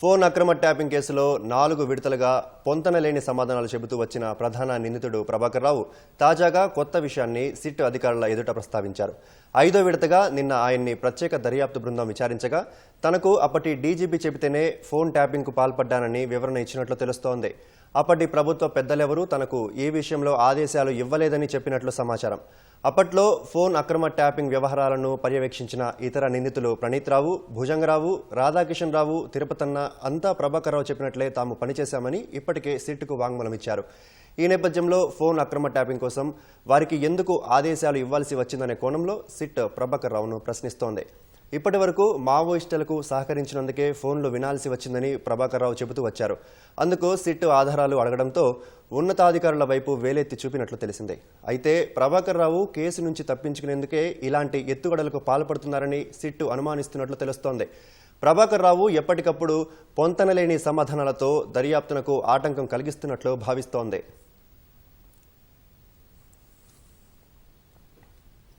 Phone అక్రమ tapping కేసులో నాలుగు విడతలుగా పొంతనలేని సమాధానాలు చెబుతూ వచ్చిన ప్రధాన నిందితుడు ప్రభాకర్ రావు తాజాగా కొత్త విషయాన్ని సిట్ అధికారుల ఎదుట ప్రస్తావించారు. ఐదో విడతగా నిన్న ఆయన్ని ప్రత్యేక దర్యాప్తు బృందం విచారించగా తనకు అప్పటి డీజీపీ చెబితేనే ఫోన్ ట్యాపింగ్కు పాల్పడ్డానని వివరణ ఇచ్చినట్లు తెలుస్తోంది. అప్పటి ప్రభుత్వ పెద్దలెవరూ తనకు ఈ విషయంలో ఆదేశాలు ఇవ్వలేదని చెప్పినట్లు సమాచారం. అప్పట్లో ఫోన్ అక్రమ ట్యాపింగ్ వ్యవహారాలను పర్యవేక్షించిన ఇతర నిందితులు ప్రణీత్ రావు భుజంగరావు రాధాకిషన్ రావు తిరుపతన్న అంతా ప్రభాకర్ చెప్పినట్లే తాము పనిచేశామని ఇప్పటికే సిట్కు వాంగ్మూలం ఇచ్చారు ఈ నేపథ్యంలో ఫోన్ అక్రమ ట్యాపింగ్ కోసం వారికి ఎందుకు ఆదేశాలు ఇవ్వాల్సి వచ్చిందనే కోణంలో సిట్ ప్రభాకర్ రావును ప్రశ్నిస్తోంది. ఇప్పటి వరకు మావోయిస్టులకు సహకరించినందుకే ఫోన్లు వినాల్సి వచ్చిందని ప్రభాకర్ రావు చెబుతూ వచ్చారు. అందుకు సిట్ ఆధారాలు అడగడంతో ఉన్నతాధికారుల వైపు వేలెత్తి చూపినట్లు తెలిసిందే. అయితే ప్రభాకర్ రావు కేసు నుంచి తప్పించుకునేందుకే ఇలాంటి ఎత్తుగడలకు పాల్పడుతున్నారని సిట్టు అనుమానిస్తున్నట్లు తెలుస్తోంది. ప్రభాకర్ రావు ఎప్పటికప్పుడు పొంతనలేని సమాధానాలతో దర్యాప్తునకు ఆటంకం కలిగిస్తున్నట్లు భావిస్తోంది.